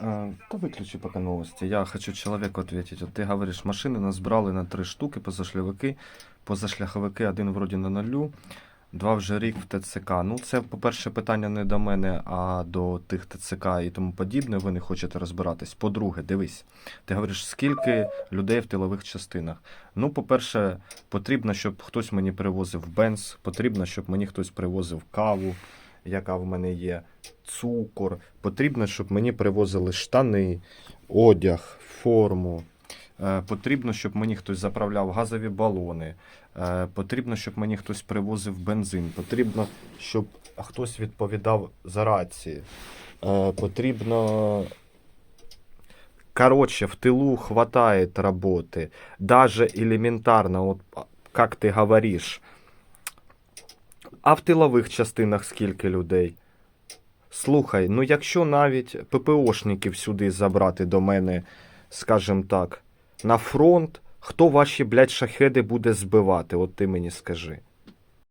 А, то выключи пока новости. Я хочу человеку ответить. Вот ты говоришь, машины назбрали на три штуки, позашляховики, позашляховики один вроді на нулю, два вже рік в ТЦК. Ну, це, по-перше, питання не до мене, а до тих ТЦК і тому подібне. Ви не хочете розбиратись. По-друге, дивись, ти говориш, скільки людей в тилових частинах. Ну, по-перше, потрібно, щоб хтось мені привозив бенз, потрібно, щоб мені хтось привозив каву, яка в мене є, цукор. Потрібно, щоб мені привозили штани, одяг, форму. Е, Потрібно, щоб мені хтось заправляв газові балони. Е, Потрібно, щоб мені хтось привозив бензин. Потрібно, щоб хтось відповідав за рації. Е, Потрібно. Короче, в тылу хватает работы. Даже элементарно, вот а, как ты говоришь. а в тилових частинах скільки людей? Слухай, ну якщо навіть ППОшників сюди забрати до мене, скажем так, на фронт, хто ваші, блядь, шахеди буде збивати? От ти мені скажи.